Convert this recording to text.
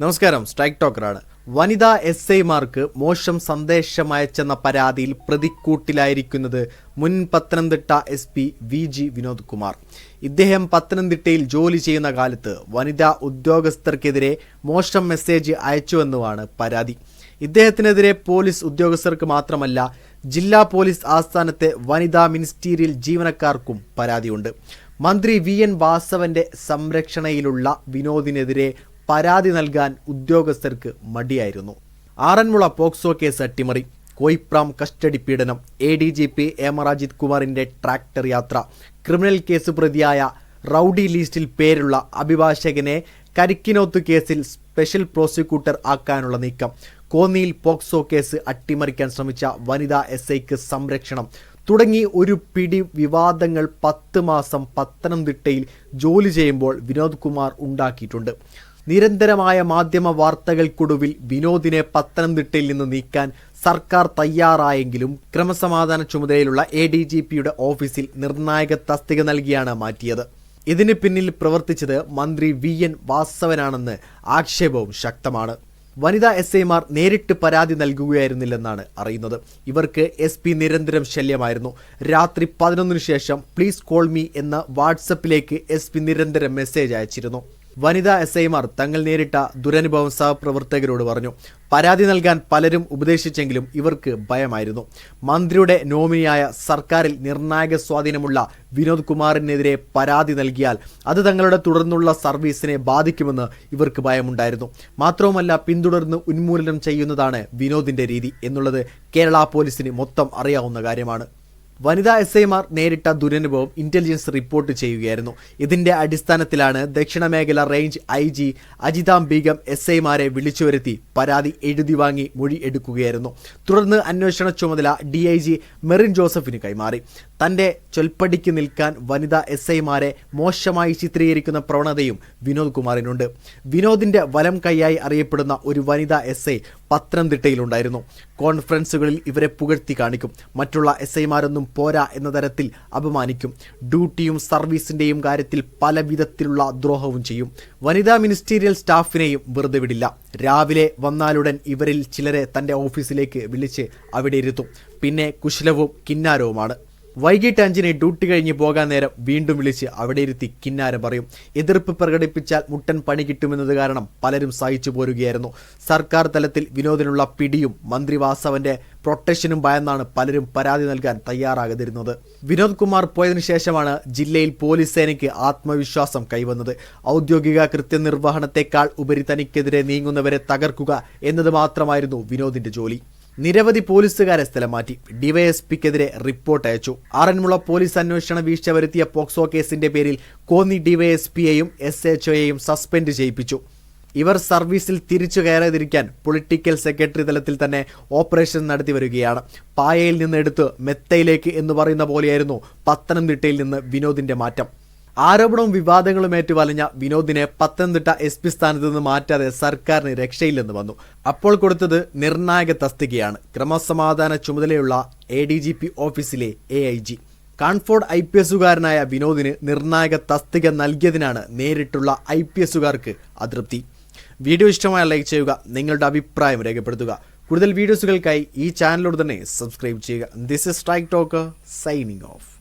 നമസ്കാരം സ്ട്രൈക്ക് ടോക്കറാണ്. വനിതാ എസ് ഐമാർക്ക് മോശം സന്ദേശം അയച്ചെന്ന പരാതിയിൽ പ്രതിക്കൂട്ടിലായിരിക്കുന്നത് മുൻ Pathanamthitta S P V G Vinod Kumar ഇദ്ദേഹം പത്തനംതിട്ടയിൽ ജോലി ചെയ്യുന്ന കാലത്ത് വനിതാ ഉദ്യോഗസ്ഥർക്കെതിരെ മോശം മെസ്സേജ് അയച്ചുവെന്നുമാണ് പരാതി. ഇദ്ദേഹത്തിനെതിരെ പോലീസ് ഉദ്യോഗസ്ഥർക്ക് മാത്രമല്ല ജില്ലാ പോലീസ് ആസ്ഥാനത്തെ വനിതാ മിനിസ്റ്റീരിയൽ ജീവനക്കാർക്കും പരാതിയുണ്ട്. മന്ത്രി വി എൻ വാസവന്റെ സംരക്ഷണയിലുള്ള വിനോദിനെതിരെ പരാതി നൽകാൻ ഉദ്യോഗസ്ഥർക്ക് മടിയായിരുന്നു. ആറന്മുള പോക്സോ കേസ് അട്ടിമറി. കോയിപ്രാം കസ്റ്റഡി പീഡനം. A D G P M Ajith tractor യാത്ര. ക്രിമിനൽ കേസ് പ്രതിയായ റൌഡി ലിസ്റ്റിൽ പേരുള്ള അഭിഭാഷകനെ കരിക്കിനോത്ത് കേസിൽ സ്പെഷ്യൽ പ്രോസിക്യൂട്ടർ ആക്കാനുള്ള നീക്കം. കോന്നിയിൽ പോക്സോ കേസ് അട്ടിമറിക്കാൻ ശ്രമിച്ച വനിതാ എസ് ഐക്ക് സംരക്ഷണം. തുടങ്ങി ഒരു പിടി വിവാദങ്ങൾ പത്ത് മാസം പത്തനംതിട്ടയിൽ ജോലി ചെയ്യുമ്പോൾ വിനോദ് കുമാർ ഉണ്ടാക്കിയിട്ടുണ്ട്. നിരന്തരമായ മാധ്യമ വാർത്തകൾക്കൊടുവിൽ വിനോദിനെ പത്തനംതിട്ടയിൽ നിന്ന് നീക്കാൻ സർക്കാർ തയ്യാറായെങ്കിലും ക്രമസമാധാന ചുമതലയിലുള്ള എ ഡി ജി പിയുടെ ഓഫീസിൽ നിർണായക തസ്തിക നൽകിയാണ് മാറ്റിയത്. ഇതിന് പിന്നിൽ പ്രവർത്തിച്ചത് മന്ത്രി വി എൻ വാസവനാണെന്ന് ആക്ഷേപവും ശക്തമാണ്. വനിതാ എസ് ഐമാർ നേരിട്ട് പരാതി നൽകുകയായിരുന്നില്ലെന്നാണ് അറിയുന്നത്. ഇവർക്ക് എസ് പി നിരന്തരം ശല്യമായിരുന്നു. രാത്രി പതിനൊന്നിനു ശേഷം പ്ലീസ് കോൾ മീ എന്ന വാട്സപ്പിലേക്ക് എസ് പി നിരന്തരം മെസ്സേജ് അയച്ചിരുന്നു. വനിതാ എസ് ഐമാർ തങ്ങൾ നേരിട്ട ദുരനുഭവം സഹപ്രവർത്തകരോട് പറഞ്ഞു. പരാതി നൽകാൻ പലരും ഉപദേശിച്ചെങ്കിലും ഇവർക്ക് ഭയമായിരുന്നു. മന്ത്രിയുടെ നോമിനിയായ സർക്കാരിൽ നിർണായക സ്വാധീനമുള്ള വിനോദ് കുമാറിനെതിരെ പരാതി നൽകിയാൽ അത് തങ്ങളുടെ തുടർന്നുള്ള സർവീസിനെ ബാധിക്കുമെന്ന് ഇവർക്ക് ഭയമുണ്ടായിരുന്നു. മാത്രവുമല്ല പിന്തുടർന്ന് ഉന്മൂലനം ചെയ്യുന്നതാണ് വിനോദിന്റെ രീതി എന്നുള്ളത് കേരള പോലീസിന് മൊത്തം അറിയാവുന്ന കാര്യമാണ്. വനിതാ എസ് ഐമാർ നേരിട്ട ദുരനുഭവം ഇന്റലിജൻസ് റിപ്പോർട്ട് ചെയ്യുകയായിരുന്നു. ഇതിന്റെ അടിസ്ഥാനത്തിലാണ് ദക്ഷിണ മേഖല range I G Ajitha Begum S ഐമാരെ വിളിച്ചു വരുത്തി പരാതി എഴുതി വാങ്ങി മൊഴി എടുക്കുകയായിരുന്നു. തുടർന്ന് അന്വേഷണ ചുമതല ഡി ഐ ജി മെറിൻ ജോസഫിന് കൈമാറി. തന്റെ ചൊൽപ്പടിക്ക് നിൽക്കാൻ വനിതാ എസ് ഐമാരെ മോശമായി ചിത്രീകരിക്കുന്ന പ്രവണതയും വിനോദ് കുമാറിനുണ്ട്. വിനോദിന്റെ വലം കൈയായി അറിയപ്പെടുന്ന ഒരു വനിതാ എസ് ഐ പത്തനംതിട്ടയിലുണ്ടായിരുന്നു കോൺഫറൻസുകളിൽ ഇവരെ പുകഴ്ത്തി കാണിക്കും. മറ്റുള്ള എസ് ഐമാരൊന്നും പോരാ എന്ന തരത്തിൽ അപമാനിക്കും. ഡ്യൂട്ടിയും സർവീസിന്റെയും കാര്യത്തിൽ പല വിധത്തിലുള്ള ദ്രോഹവും ചെയ്യും. വനിതാ മിനിസ്റ്റീരിയൽ സ്റ്റാഫിനെയും വെറുതെ വിടില്ല. രാവിലെ വന്നാലുടൻ ഇവരിൽ ചിലരെ തന്റെ ഓഫീസിലേക്ക് വിളിച്ച് അവിടെ ഇരുത്തും. പിന്നെ കുശലവും കിന്നാരവുമാണ്. വൈകിട്ട് അഞ്ചിന് ഡ്യൂട്ടി കഴിഞ്ഞ് പോകാൻ നേരം വീണ്ടും വിളിച്ച് അവിടെ ഇരുത്തി കിന്നാരം പറയും. എതിർപ്പ് പ്രകടിപ്പിച്ചാൽ മുട്ടൻ പണി കിട്ടുമെന്നത് കാരണം പലരും സഹിച്ചു പോരുകയായിരുന്നു. സർക്കാർ തലത്തിൽ വിനോദിനുള്ള പിടിയും മന്ത്രി വാസവന്റെ പ്രൊട്ടക്ഷനും ഭയന്നാണ് പലരും പരാതി നൽകാൻ തയ്യാറാകാതിരുന്നത്. വിനോദ് കുമാർ പോയതിനു ശേഷമാണ് ജില്ലയിൽ പോലീസ് സേനയ്ക്ക് ആത്മവിശ്വാസം കൈവന്നത്. ഔദ്യോഗിക കൃത്യനിർവഹണത്തെക്കാൾ ഉപരി തനിക്കെതിരെ നീങ്ങുന്നവരെ തകർക്കുക എന്നത് മാത്രമായിരുന്നു വിനോദിന്റെ ജോലി. നിരവധി പോലീസുകാരെ സ്ഥലം മാറ്റി. ഡിവൈഎസ്പിക്കെതിരെ റിപ്പോർട്ട് അയച്ചു. ആറന്മുള പോലീസ് അന്വേഷണ വീഴ്ച വരുത്തിയ പോക്സോ കേസിന്റെ പേരിൽ കോന്നി ഡിവൈഎസ്പിയെയും എസ് എച്ച്ഒയെയും സസ്പെൻഡ് ചെയ്യിപ്പിച്ചു. ഇവർ സർവീസിൽ തിരിച്ചു കയറാതിരിക്കാൻ പൊളിറ്റിക്കൽ സെക്രട്ടറി തലത്തിൽ തന്നെ ഓപ്പറേഷൻ നടത്തി വരികയാണ്. പായയിൽ നിന്ന് എടുത്ത് മെത്തയിലേക്ക് എന്ന് പറയുന്ന പോലെയായിരുന്നു പത്തനംതിട്ടയിൽ നിന്ന് വിനോദിന്റെ മാറ്റം. ആരോപണവും വിവാദങ്ങളും ഏറ്റുവലഞ്ഞ വിനോദിനെ പത്തനംതിട്ട എസ് പി സ്ഥാനത്ത് നിന്ന് മാറ്റാതെ സർക്കാരിന് രക്ഷയില്ലെന്ന് വന്നു. അപ്പോൾ കൊടുത്തത് നിർണായക തസ്തികയാണ്. ക്രമസമാധാന ചുമതലയുള്ള എ ഡി ജി പി ഓഫീസിലെ എ ഐ ജി. കാൺഫോർഡ് ഐ പി എസുകാരനായ വിനോദിന് നിർണായക തസ്തിക നൽകിയതിനാണ് നേരിട്ടുള്ള ഐ പി എസുകാർക്ക് അതൃപ്തി. വീഡിയോ ഇഷ്ടമായ ലൈക്ക് ചെയ്യുക നിങ്ങളുടെ അഭിപ്രായം രേഖപ്പെടുത്തുക. കൂടുതൽ വീഡിയോസുകൾക്കായി ഈ ചാനലോട് തന്നെ സബ്സ്ക്രൈബ് ചെയ്യുക. This is strike talk signing off